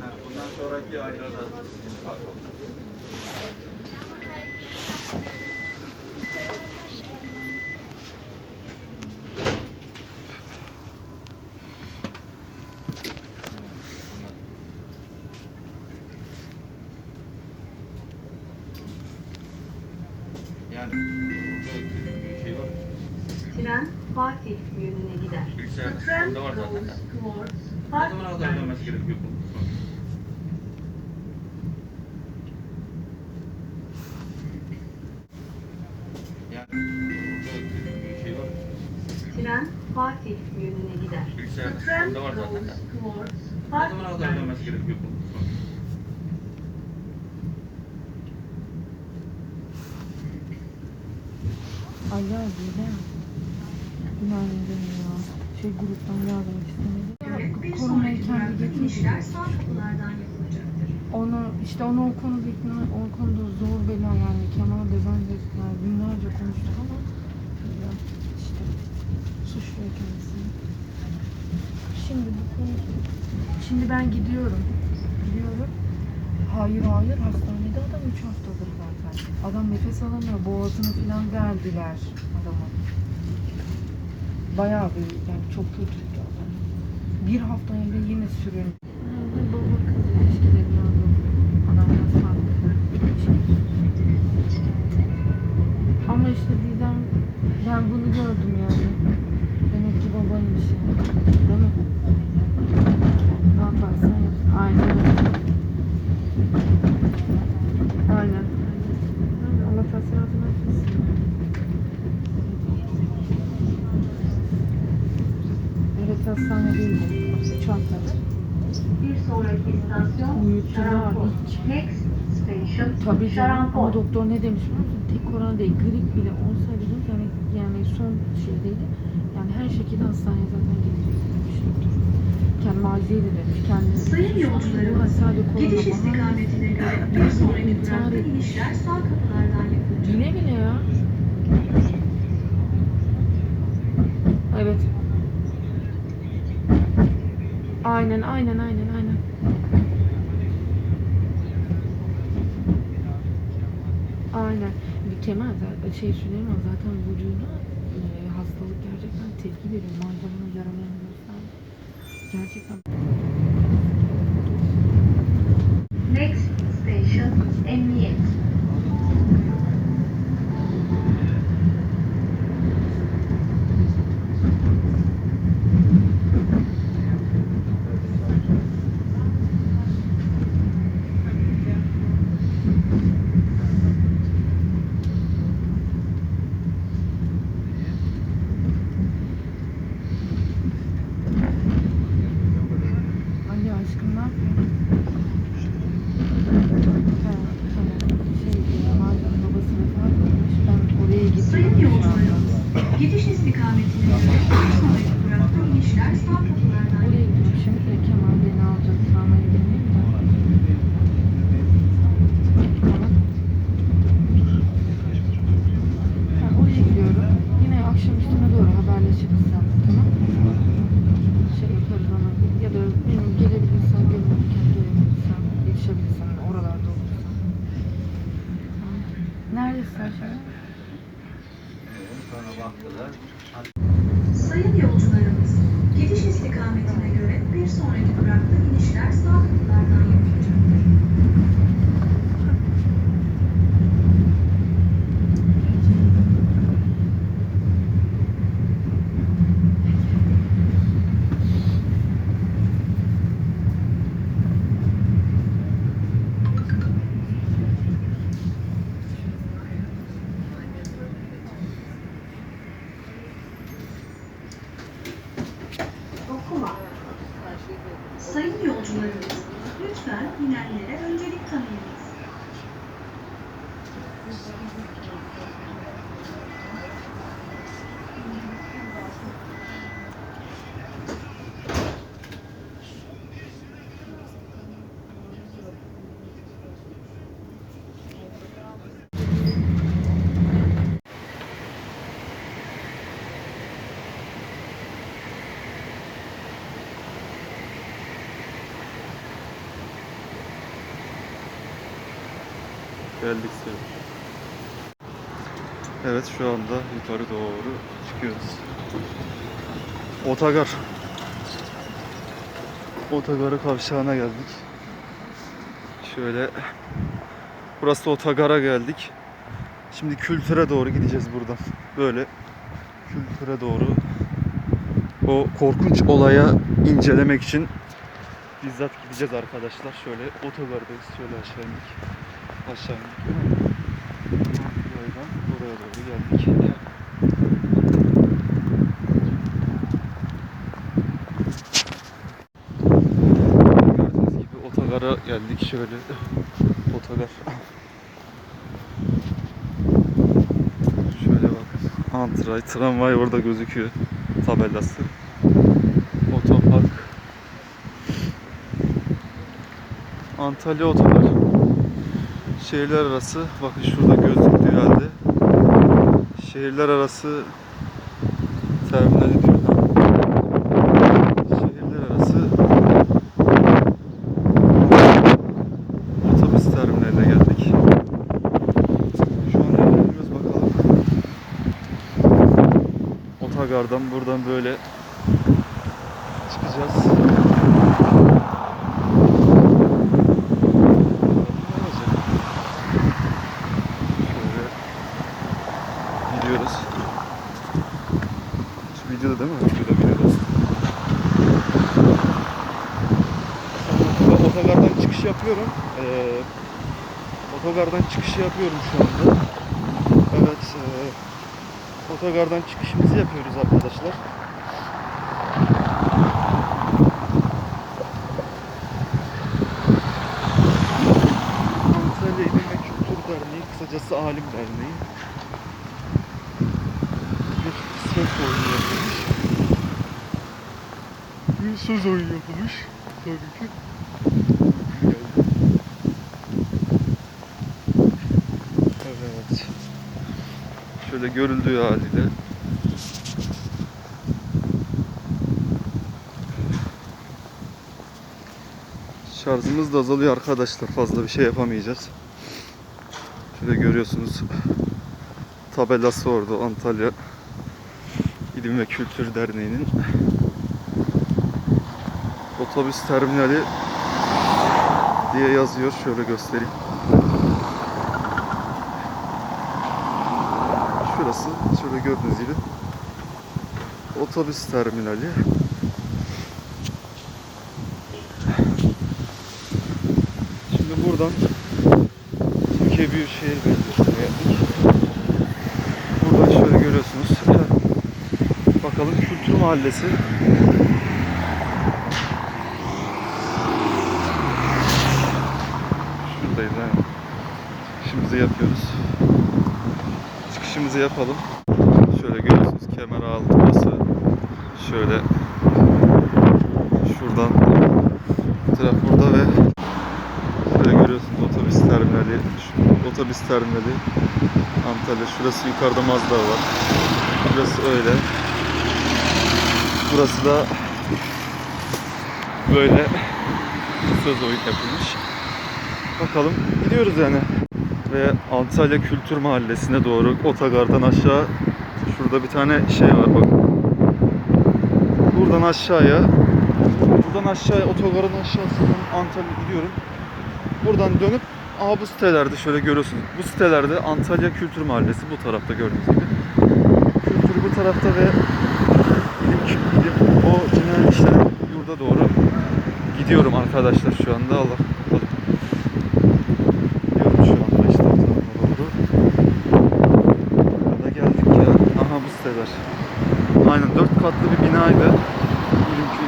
Ha, bundan sonraki aylarda fark olur. Tren Fatih yönüne gider. The tram onda var zaten. goes towards Ne Fatih zaman dönmesi gerekiyor bir şey. Tren Fatih yönüne gider. The tram onda var zaten. goes towards Ne Fatih zaman kadar dönmesi gerekiyor bu? Alo Günaydın ya. Şey gruptan yazmak istemedim. Sonraki kendi inişler sağ kapılardan yapılacaktır. Onu işte onu o konuda ikna, o konuda zor bela yani Kemal de ben de günlerce konuştuk ama ya işte suçluyor kendisini. Şimdi bu konu, şimdi ben gidiyorum. Gidiyorum. Hayır hayır hastanede adam 3 haftadır zaten. Adam nefes alamıyor. Boğazını falan verdiler adama. Bayağı bir yani çok kötüydü adam. Bir hafta önce yine sürün. Baba kız ilişkileri lazım. Ama işte Didem ben bunu gördüm yani. Next station Tabii canım ama doktor ne demiş biliyor musun? Tek korona değil, grip bile olsaydı yani, yani son şeydeydi. Yani her şekilde hastaneye zaten gidecek demiş doktor. Kendi malzeydi demiş. Kendi Sayın yolcularımız, gidiş istikametine göre bir sonraki durakta inişler sağ kapılardan yapılacak. Güle güle ya. Evet. Aynen aynen. Aynen. Bir Kemal şey Süleyman zaten vücuduna e, hastalık gerçekten tepki veriyor. Yaralarını gösterdi. Gerçekten. Next station Emniyet. Ali aşkım ne yapıyorsun? Ha, tamam. Şey, e, malzeme babası vefat etmiş. Ben oraya gidiyorum. Sayın şu anda. yolcularımız, gidiş istikametine göre bir sonraki durakta inişler sağ kapılardan Oraya gidiyorum. Şimdi de Kemal beni alacak. Sağmaya gelmeyeyim de. Tamam. Ha, oraya gidiyorum. Yine akşam üstüne doğru haberleşiriz sen. Tamam Şey yaparız ona. Ya da benim gelebilirsen, gelmemişken gelebilirsen, yetişebilirsen, oralarda olursan. Tamam. Neredesin sen şimdi? Sonra baktılar. geldik sevgilim. Evet şu anda yukarı doğru çıkıyoruz. Otogar. Otogarı kavşağına geldik. Şöyle burası otogara geldik. Şimdi kültüre doğru gideceğiz buradan. Böyle kültüre doğru o korkunç olaya incelemek için bizzat gideceğiz arkadaşlar. Şöyle otogardayız. Şöyle aşağı indik. Aşağı indik. Buraya doğru geldik. Gördüğünüz gibi otogara geldik. Şöyle otogar. Şöyle bakın. Antray, tramvay orada gözüküyor. Tabelası. Otopark. Antalya Otogar. Şehirler arası, bakın şurada gözüktüğü halde şehirler arası terminali diyor. Şehirler arası otobüs terminaline geldik. Şu an ilerliyoruz bakalım. Otogardan buradan böyle çıkacağız. Şöyle gidiyoruz. Şu videoda değil mi? Videoda. Ben otogardan çıkış yapıyorum. Ee, otogardan çıkışı yapıyorum şu anda. Evet. E, otogardan çıkışımızı yapıyoruz arkadaşlar. Antalya İlim ve Kültür Derneği, kısacası Alim Derneği. Söz oyunu yapılmış. Bir söz oyunu yapılmış. Tabii ki. Evet. Şöyle görüldüğü haliyle. Şarjımız da azalıyor arkadaşlar. Fazla bir şey yapamayacağız. Şöyle görüyorsunuz. Tabelası orada Antalya İlim ve Kültür Derneği'nin otobüs terminali diye yazıyor. Şöyle göstereyim. Şurası şöyle gördüğünüz gibi otobüs terminali. Şimdi buradan Türkiye Büyükşehir Belediyesi'ne geldik. Buradan şöyle görüyorsunuz. Bakalım Kültür Mahallesi. Şuradayız ha. İşimizi yapıyoruz. Çıkışımızı yapalım. Şöyle görüyorsunuz kemer burası. Şöyle şuradan taraf burada ve şöyle görüyorsunuz otobüs terminali. Şu otobüs terminali Antalya. Şurası yukarıda Mazda var. Burası öyle. Burası da böyle söz oyun yapılmış. Bakalım gidiyoruz yani. Ve Antalya Kültür Mahallesi'ne doğru otogardan aşağı şurada bir tane şey var bak. Buradan aşağıya buradan aşağıya otogarın aşağısından Antalya gidiyorum. Buradan dönüp Aa bu sitelerde şöyle görüyorsunuz. Bu sitelerde Antalya Kültür Mahallesi bu tarafta gördüğünüz gibi. Kültür bu tarafta ve ilim, ilim o cinayet yurda doğru gidiyorum arkadaşlar şu anda. Allah. Gidiyorum şu anda işte doğru. Burada geldik ya. Aha bu siteler. Aynen dört katlı bir binaydı.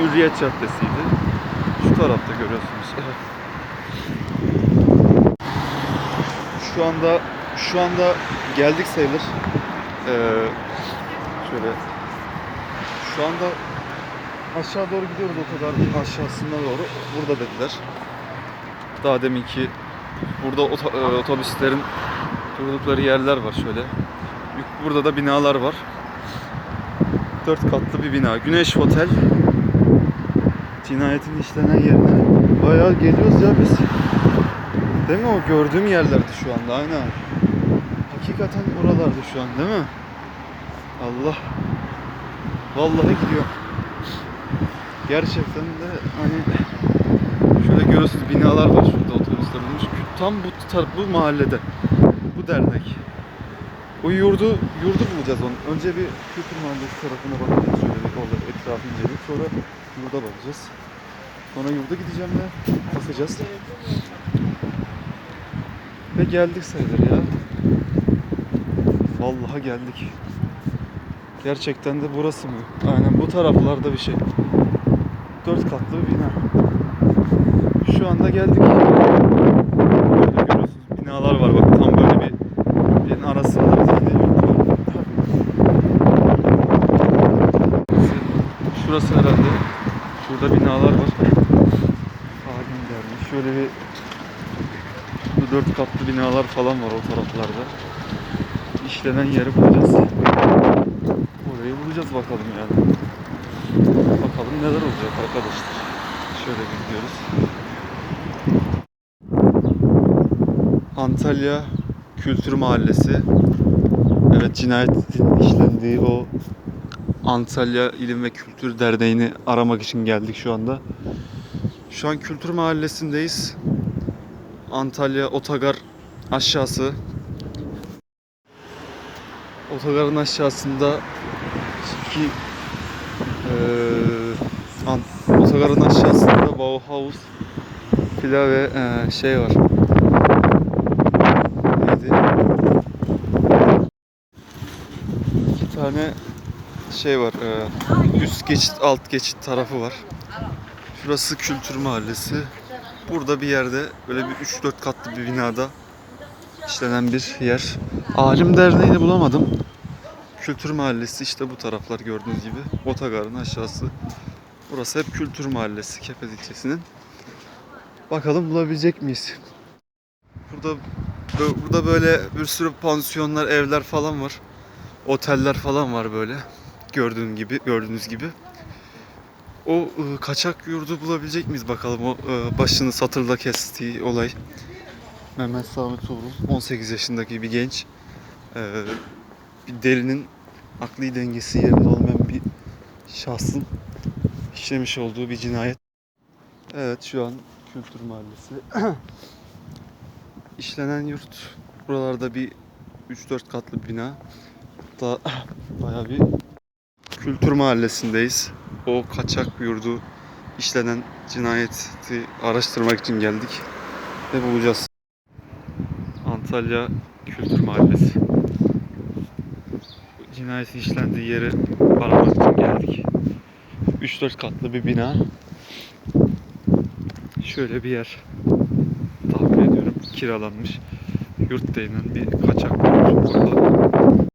Hürriyet Caddesi'ydi. Şu tarafta görüyorsunuz. Şu anda şu anda geldik sayılır. Ee, şöyle şu anda aşağı doğru gidiyoruz otogarın aşağısına doğru. Burada dediler. Daha deminki burada e, otobüslerin durdukları yerler var şöyle. Burada da binalar var. Dört katlı bir bina. Güneş Otel. Cinayetin işlenen yerine bayağı geliyoruz ya biz. Değil mi o gördüğüm yerlerdi şu anda aynen. Hakikaten oralardı şu an değil mi? Allah. Vallahi gidiyor. Gerçekten de hani şöyle görüyorsunuz binalar var şurada otobüsler bulmuş. Tam bu tar bu mahallede. Bu dernek. O yurdu yurdu bulacağız onu. Önce bir kültür mahallesi tarafına bakacağız şöyle bir orada etrafı inceleyip sonra yurda bakacağız. Sonra yurda gideceğim ve bakacağız. Ve geldik sayılır ya. Vallahi geldik. Gerçekten de burası mı? Aynen bu taraflarda bir şey. Dört katlı bir bina. Şu anda geldik. Şöyle görüyorsunuz binalar var bak tam böyle bir birinin arasında bir tane. Şurası herhalde. Şurada binalar var. Halim dermiş. Şöyle bir dört katlı binalar falan var o taraflarda. İşlenen yeri bulacağız. Bulacağız bakalım yani. Bakalım neler olacak arkadaşlar. Şöyle gidiyoruz. Antalya Kültür Mahallesi. Evet cinayetin işlendiği o Antalya İlim ve Kültür Derneği'ni aramak için geldik şu anda. Şu an Kültür Mahallesi'ndeyiz. Antalya Otogar aşağısı. Otogarın aşağısında eee an- otogarın aşağısında Bauhaus Fila ve eee, şey var. Neydi? İki tane şey var. eee, üst geçit, alt geçit tarafı var. Şurası Kültür Mahallesi. Burada bir yerde böyle bir 3-4 katlı bir binada işlenen bir yer. Alim Derneği'ni bulamadım. Kültür Mahallesi işte bu taraflar gördüğünüz gibi. Otogarın aşağısı. Burası hep Kültür Mahallesi Kepez ilçesinin. Bakalım bulabilecek miyiz? Burada burada böyle bir sürü pansiyonlar, evler falan var. Oteller falan var böyle. Gördüğün gibi, gördüğünüz gibi. O ıı, kaçak yurdu bulabilecek miyiz bakalım o ıı, başını satırla kestiği olay. Mehmet Sami Tuğrul 18 yaşındaki bir genç. Ee, bir delinin akli dengesi yerinde olmayan bir şahsın işlemiş olduğu bir cinayet. Evet şu an Kültür Mahallesi. İşlenen yurt buralarda bir 3-4 katlı bina. Hatta bayağı bir Kültür Mahallesi'ndeyiz. O kaçak yurdu işlenen cinayeti araştırmak için geldik ve bulacağız. Antalya Kültür Mahallesi. Cinayetin işlendiği yeri aramak için geldik. 3-4 katlı bir bina. Şöyle bir yer. Tahmin ediyorum kiralanmış. Yurt denilen bir kaçak